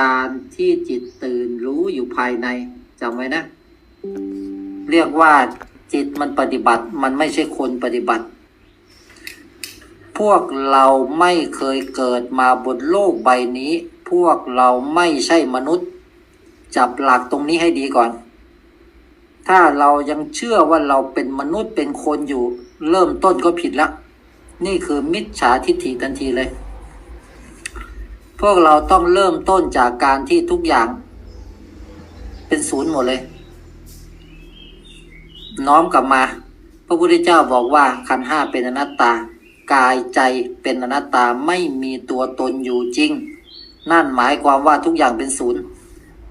การที่จิตตื่นรู้อยู่ภายในจำไว้นะ เรียกว่าจิตมันปฏิบัติมันไม่ใช่คนปฏิบัติ พวกเราไม่เคยเกิดมาบนโลกใบนี้ พวกเราไม่ใช่มนุษย์ จับหลักตรงนี้ให้ดีก่อน ถ้าเรายังเชื่อว่าเราเป็นมนุษย์เป็นคนอยู่ เริ่มต้นก็ผิดละ นี่คือมิจฉาทิฏฐิทันทีเลย พวกเราต้องเริ่มต้นจากการที่ทุกอย่าง เป็นศูนย์หมดเลย น้อมกลับมา พระพุทธเจ้าบอกว่าขันห้าเป็นอนัตตา กายใจเป็นอนัตตาไม่มีตัวตนอยู่จริง นั่นหมายความว่าทุกอย่างเป็นศูนย์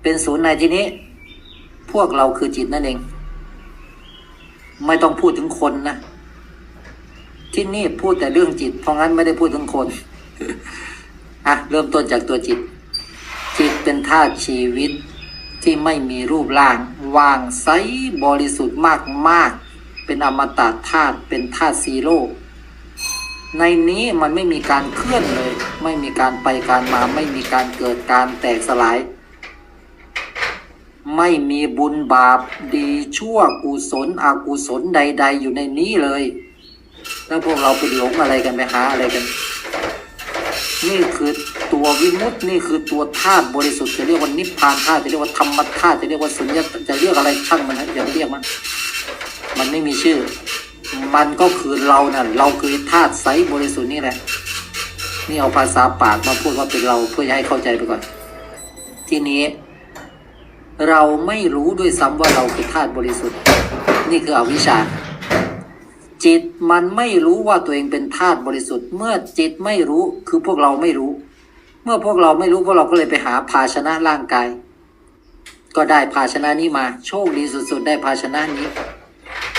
เป็นศูนย์ในที่นี้ พวกเราคือจิตนั่นเอง ไม่ต้องพูดถึงคนนะที่นี่พูดแต่เรื่องจิต เพราะงั้นไม่ได้พูดถึงคน อะเริ่มต้นจากตัวจิต จิตเป็นธาตุชีวิตที่ไม่มีรูปร่าง ว่างใสบริสุทธิ์มากมากๆเป็นอมตะธาตุเป็นธาตุซีโร่ในนี้มันไม่มีการเคลื่อนเลย ไม่มีการไปการมาไม่มีการเกิดการแตกสลาย ไม่มีบุญบาปดีชั่วกุศลอกุศลใด ๆ อยู่ในนี้เลย แล้วพวกเราไปหลงอะไรกันไปหาอะไรกัน นี่คือตัววิมุตตินี่คือตัวธาตุบริสุทธิ์จะเรียกว่านิพพานธาตุจะเรียกว่าธรรมธาตุจะเรียกว่าสุญญตจะเรียกอะไรช่างมันนะอย่าไปเรียกมันมันไม่มีชื่อ มันก็คือเรานะ่ะเราคือธาตุใสบริสุทธิ์นี่แหละนี่เอาภาษาปากมาพูดว่าเป็นเราเพื่อให้เข้าใจไปก่อน ทีนี้ เราไม่รู้ด้วยซ้ำว่าเราคือธาตุบริสุทธิ์ นี่คืออวิชชา จิตมันไม่รู้ว่าตัวเองเป็นธาตุบริสุทธิ์ เมื่อจิตไม่รู้คือพวกเราไม่รู้ เมื่อพวกเราไม่รู้พวกเราก็เลยไปหาภาชนะร่างกาย ก็ได้ภาชนะนี้มา โชคดีสุด ๆ ได้ภาชนะนี้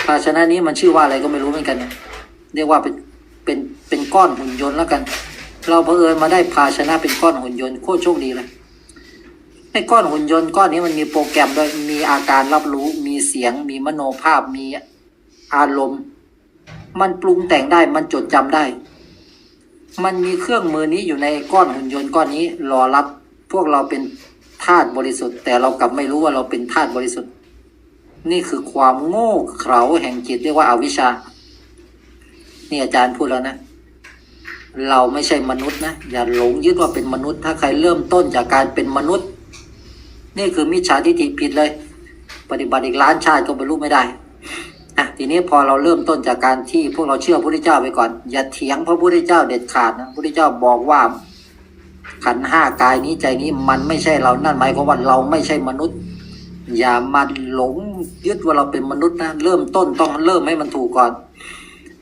ภาชนะนี้มันชื่อว่าอะไรก็ไม่รู้เหมือนกัน เรียกว่าเป็นเป็นเป็นก้อนหุ่นยนต์แล้วกัน เราเผอิญมาได้ภาชนะเป็นก้อนหุ่นยนต์โคตรโชคดีเลยไอ้ก้อนหุ่นยนต์ก้อนนี้มันมีโปรแกรมด้วยมีอาการรับรู้ มีเสียง มีมโนภาพ มีอารมณ์ มันปรุงแต่งได้มันจดจำได้ มันมีเครื่องมือนี้อยู่ในก้อนหุ่นยนต์ก้อนนี้รอรับพวกเราเป็นธาตุบริสุทธิ์ แต่เรากลับไม่รู้ว่าเราเป็นธาตุบริสุทธิ์ นี่คือความโง่เขลาแห่งจิตเรียกว่าอาวิชชานี่อาจารย์พูดแล้วนะ เราไม่ใช่มนุษย์นะ อย่าหลงยึดว่าเป็นมนุษย์ ถ้าใครเริ่มต้นจากการเป็นมนุษย์ นี่คือมิจฉาทิฏฐิผิดเลย ปฏิบัติอีกล้านชาติก็บรรลุไม่ได้ อะทีนี้พอเราเริ่มต้นจากการที่พวกเราเชื่อพระพุทธเจ้าไปก่อน อย่าเถียงพระพุทธเจ้าเด็ดขาดนะพระพุทธเจ้าบอกว่า ขันห้ากายนี้ใจนี้มันไม่ใช่เรานั่นหมายความว่าเราไม่ใช่มนุษย์ อย่ามาหลงยึดว่าเราเป็นมนุษย์นะเริ่มต้นต้องเริ่มให้มันถูกก่อน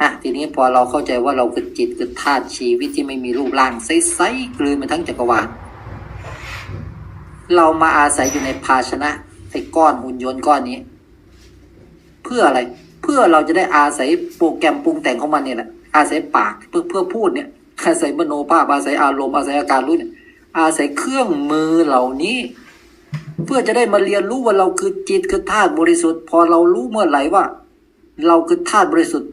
อะทีนี้พอเราเข้าใจว่าเราคือจิตคือธาตุชีวิตที่ไม่มีรูปร่างใสๆกลืนมาทั้งจักรวาลเรามาอาศัยอยู่ในภาชนะไอ้ก้อนหุ่นยนต์ก้อนนี้ พื่ออะไร เพื่อเราจะได้อาศัยโปรแกรมปรุงแต่งของมันเนี่ยแหละอาศัยปากเพื่อเพื่อพูดเนี่ยอาศัยมโนภาพอาศัยอารมณ์อาศัยอาการรู้เนี่ยอาศัยเครื่องมือเหล่านี้ เพื่อจะได้มาเรียนรู้ว่าเราคือจิตคือธาตุบริสุทธิ์ พอเรารู้เมื่อไหร่ว่า เราคือธาตุบริสุทธิ์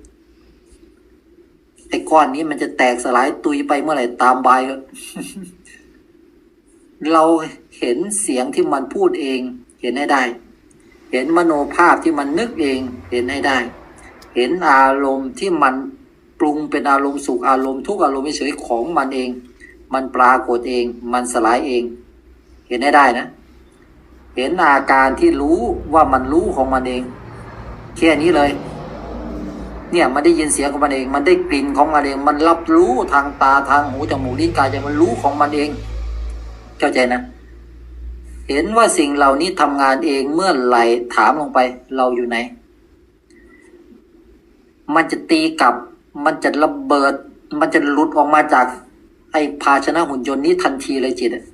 ไอ้ก้อนนี้มันจะแตกสลายตุยไปเมื่อไหร่ตามใบเราเห็นเสียงที่มันพูดเอง เห็นให้ได้ เห็นมโนภาพที่มันนึกเองเห็นให้ได้ เห็นอารมณ์ที่มันปรุงเป็นอารมณ์สุขอารมณ์ทุกอารมณ์เฉยของมันเอง มันปรากฏเองมันสลายเอง เห็นให้ได้นะ เห็นอาการที่รู้ว่ามันรู้ของมันเอง แค่นี้เลย เนี่ยมันได้ยินเสียงของมันเอง มันได้กลิ่นของมันเอง มันรับรู้ทางตาทางหูจมูกลิ้นกายใจมันรู้ของมันเอง เข้าใจนะ เห็นว่าสิ่งเหล่านี้ทำงานเองเมื่อไหลถามลงไป เราอยู่ไหน มันจะตีกลับ มันจะระเบิด มันจะหลุดออกมาจาก ไอ้ภาชนะหุ่นยนต์นี้ทันทีเลยจิตอะ